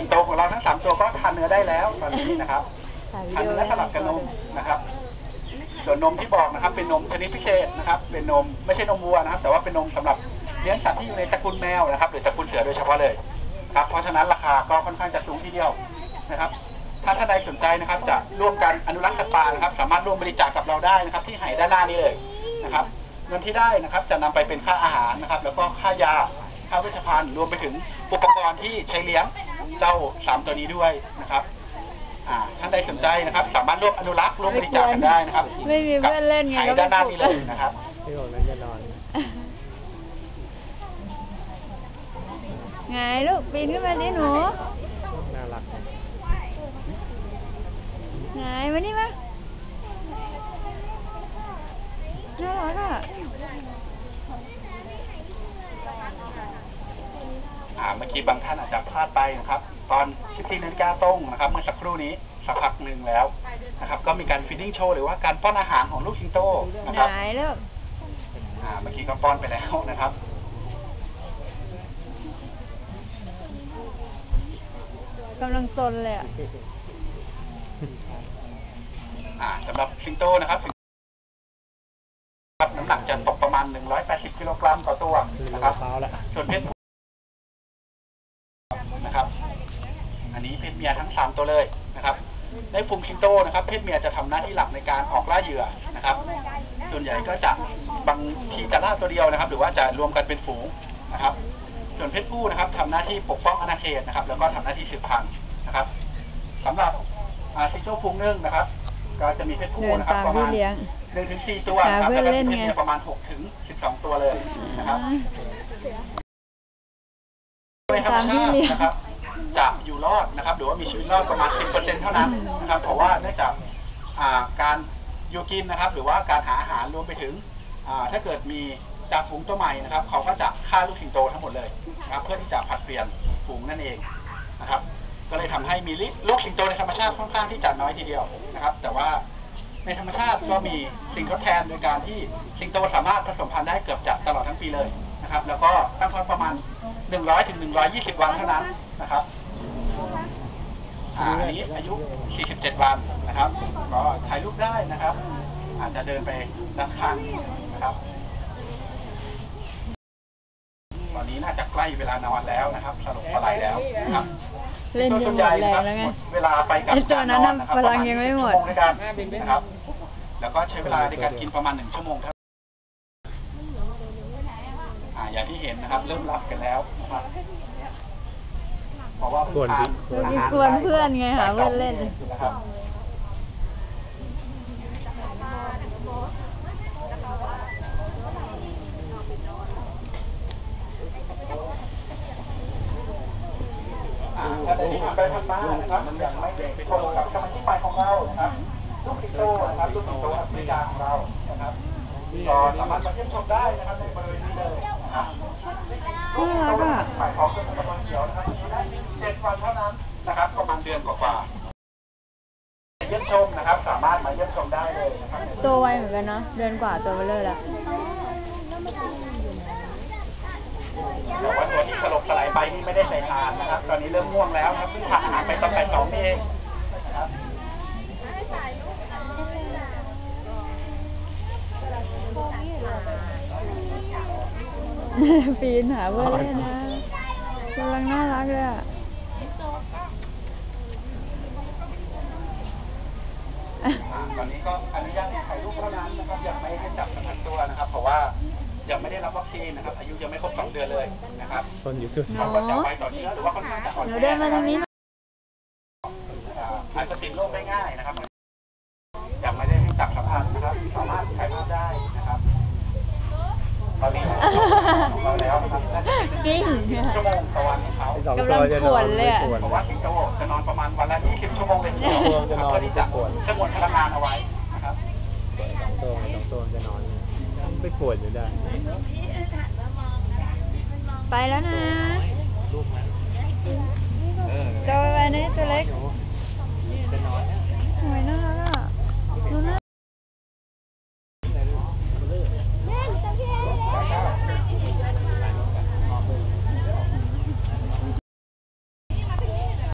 สิงโตของเราทั้งสามตัวก็ทานเนื้อได้แล้วตอนนี้นะครับถ่ายวิทานดีโอเนื้อสลับกับนมนะครับ ส่วนนมที่บอกนะครับ เป็นนมชนิดพิเศษนะครับ เป็นนมไม่ใช่นมวัวนะครับ แต่ว่าเป็นนมสำหรับเลี้ยงสัตว์ที่อยู่ในตระกูลแมวนะครับ หรือตระกูลเสือโดยเฉพาะเลยครับ เพราะฉะนั้นราคาก็ค่อนข้างจะสูงทีเดียวนะครับถ้าท่านใดสนใจนะครับ จะร่วมกันอนุรักษ์สัตว์ป่านะครับ สามารถร่วมบริจาคกับเราได้นะครับ ที่ให้ด้านหน้านี้เลยนะครับ เงินที่ได้นะครับ จะนำไปเป็นค่าอาหารนะครับ แล้วก็ค่ายาค่าเวชภัณฑ์รวมไปถึงอุปกรณ์ที่ใช้เลี้ยง เจ้าสามตัวนี้ด้วยนะครับอ่าท่านใดสนใจนะครับ สามารถร่วมอนุรักษ์ร่วมบริจาคกันได้นะครับไม่มีเพื่อนเล่นไงกับก็ด้านหน้าไม่นี้ปลุเลกยนะครับที่บอกนั้นจะนอนไงลูกปีนขึ้นมาดิหนู น่ารัก ไงมานี่มาน่ารักอะ อ่าเมื่อกี้บางท่านอาจจะพลาดไปนะครับ ตอน 14นาฬิกาตรงนะครับ เมื่อสักครู่นี้สักพักหนึ่งแล้วนะครับ ก็มีการฟีดดิ้งโชว์หรือว่าการป้อนอาหารของลูกสิงโตนะครับไงลูกอ่าเมื่อกี้ก็ป้อนไปแล้วนะครับกำลังซนเลยอะอ่าสำหรับสิงโตนะครับสิงครับน้ำหนักจะตกประมาณ 180 กิโลกรัมต่อตัวคือนะมะครับพร้าวแล้วส่วนเพศผู้นะครั 3 ตัวเลยนะครับ ในฝูงคิงโตนะครับ เพศเมียจะทำหน้าที่หลักในการออกล่าเหยื่อนะครับ ส่วนใหญ่ก็จะบางทีจะล่าตัวเดียวนะครับ หรือว่าจะรวมกันเป็นฝูงนะครับ ส่วนเพศผู้นะครับ ทำหน้าที่ปกป้องอาณาเขตนะครับ แล้วก็ทำหน้าที่สืบพันธุ์นะครับ สำหรับอาซิโจฟูงนึ่งนะครับ ก็จะมีเพศผู้นะครับประมาณหนึ่งถึงสี่ตัวนะครับแล้วก็เพศเมียประมาณหกถึงสิบสองตัวเลยนะครับตามที่เลี้ยงนะครับ จะอยู่รอดนะครับ หรือว่ามีชีวิตรอดประมาณ 10%เท่านั้นนะครับ เพราะว่าเนื่องจากการอยู่กินนะครับ หรือว่าการหาอาหารรวมไปถึงถ้าเกิดมีจากฝูงตัวใหม่นะครับ เขาก็จะฆ่าลูกสิงโตทั้งหมดเลยนะครับ เพื่อที่จะผลัดเปลี่ยนฝูงนั่นเองนะครับ ก็เลยทำให้มีลูกสิงโตในธรรมชาติค่อนข้างที่จะน้อยทีเดียวนะครับ แต่ว่าในธรรมชาติก็มีสิ่งทดแทนโดยการที่สิงโตสามารถผสมพันธุ์ได้เกือบจะตลอดทั้งปีเลยนะครับ แล้วก็ตั้งท้องประมาณ 100ถึง120วันเท่านั้นนะครับอ่าอันนี้อายุ47วันนะครับ ก็ถ่ายรูปได้นะครับ อาจจะเดินไปด้านข้างนะครับ ตอนนี้น่าจะใกล้เวลานอนแล้วนะครับ สรุปอะไรแล้วนะครับเล่นจนหมดแรงแล้วไงหมดเวลาไปกับไอ้ตัวนั้นน่ะการอนะครับพลังยังไม่หมดประาณชั่วโงด้วยกันนะครับ แล้วก็ใช้เวลาในการกินประมาณหนึ่งชั่วโมงครับ อ่าอย่างที่เห็นนะครับ เริ่มรับกันแล้วนะครับเพราะว่าเพิ่งทานกวนอาหารกวนเพื่อนไงหาเพื่อนเล่น นะครับอ่าถ้าได้ทำไปทำมานะครับยังไม่ได้ไปชมกับสมาชิกใหม่ของเรานะครับลูกสิงโตนะครับลูกสิงโตอเมริกาของเรานะครับ ก็สามารถมาเยี่ยมชมได้นะครับในบริเวณนี้เลยนะครับลูกสิงโตสมาชิกใหม่ของกรมตำรวจเขียวนะครับมีได้เจ็ดวันเท่านั้นนะครับประมาณเดือนกว่าๆเยี่ยมชมนะครับ สามารถมาเยี่ยมชมได้เลยนะครับตัวไวเหมือนกันเนาะเดินกว่าตัวเบลเลอร์แล้วแต่ว่าตัวที่สลบสลายไปนี่ไม่ได้ใส่ทานนะครับ ตอนนี้เริ่มง่วงแล้วนะครับเพิ่งทานอาหารไปตอนบ่ายสองนี่เองนะครับ ปีนหาเพื่อนเล่นนะกำลังน่ารักเลยอะอ่าตอนนี้ก็อนุญาตให้ถ่ายรูปเท่านั้นนะครับยังไม่ให้จับสัมผัสตัวนะครับ เพราะว่ายังไม่ได้รับวัคซีนนะครับ อายุยังไม่ครบสองเดือนเลยนะครับทนอยู่ด้วยเนาะเขาก็จะไวต่อเชื้อหรือว่าค่อนข้างจะอ่อนเดี๋ยวแอเดินมาทางนี้หน่อยอ่าอาจจะติดโรคได้ง่ายนะครับยังไม่ได้ให้จับสัมผัสนะครับ กิ้งชั่วโมงต่อวันของเขาไอ้สองกำลัตัวงจะปนวอดนเลยไม่อะปวดเพราะว่าสิงโตจะนอนประมาณวันละ20ชั่วโมงเลยทีเดียวตัวจะนอนเพื่อที่จะปวดสงวนพลังงานเอาไว้นะครับสองตัวสองตัวจะนอนไม่ปวดอยู่ได้ ไปแล้วนะลูกนะ